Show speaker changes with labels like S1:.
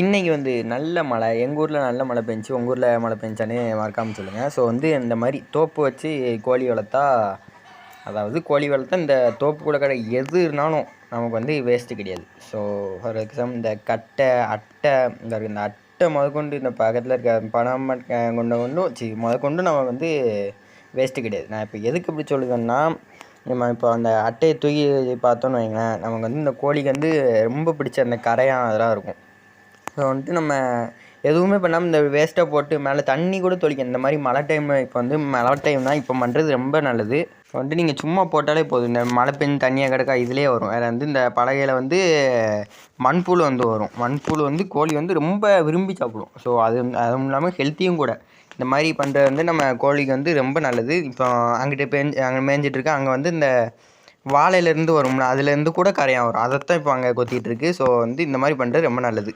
S1: இன்றைக்கி வந்து நல்ல மழை. எங்கள் ஊரில் நல்ல மழை பெஞ்சு உங்கள் ஊரில் மழை பெஞ்சானே மறக்காமல் சொல்லுங்கள் ஸோ வந்து இந்த மாதிரி தோப்பு வச்சு கோழி வளர்த்தா அதாவது கோழி வளர்த்தா இந்த தோப்புக்குள்ள கடை எது இருந்தாலும் நமக்கு வந்து வேஸ்ட்டு கிடையாது. ஸோ ஃபார் எக்ஸாம்பிள் இந்த கட்டை அட்டை இந்த இந்த அட்டை முதற்கொண்டு இந்த பக்கத்தில் இருக்க பணம் கொண்ட கொண்டும் சி முதற்கொண்டு நம்ம வந்து வேஸ்ட்டு கிடையாது. நான் இப்போ எதுக்கு இப்படி சொல்லுதேன்னா நம்ம இப்போ அந்த அட்டையை தூக்கி பார்த்தோன்னு வைங்களேன் நமக்கு வந்து இந்த கோழிக்கு வந்து ரொம்ப பிடிச்ச அந்த கரையான் அதெல்லாம் இருக்கும். ஸோ வந்துட்டு நம்ம எதுவுமே பண்ணாமல் இந்த வேஸ்ட்டாக போட்டு மேலே தண்ணி கூட தொளிக்க இந்த மாதிரி மழை டைம் இப்போ வந்து மழை டைம் தான் இப்போ பண்ணுறது ரொம்ப நல்லது. வந்துட்டு நீங்கள் சும்மா போட்டாலே போதும். இந்த மழை பெஞ்சு தண்ணியாக கிடக்கா இதிலே வரும். வேறு வந்து இந்த பலகையில் வந்து மண்புழு வந்து வரும். மண்புழு வந்து கோழி வந்து ரொம்ப விரும்பி சாப்பிடும். ஸோ அது அதுவும் இல்லாமல் ஹெல்த்தியும் கூட. இந்த மாதிரி பண்ணுறது வந்து நம்ம கோழிக்கு வந்து ரொம்ப நல்லது. இப்போ அங்கிட்ட பெஞ்சு அங்கே மேய்ஞ்சிட்ருக்கு அங்கே வந்து இந்த வாழையிலேருந்து வரும்ல அதுலேருந்து கூட கரையாக வரும். அதைத்தான் இப்போ அங்கே கொத்திட்டுருக்கு ஸோ வந்து இந்த மாதிரி பண்ணுறது ரொம்ப நல்லது.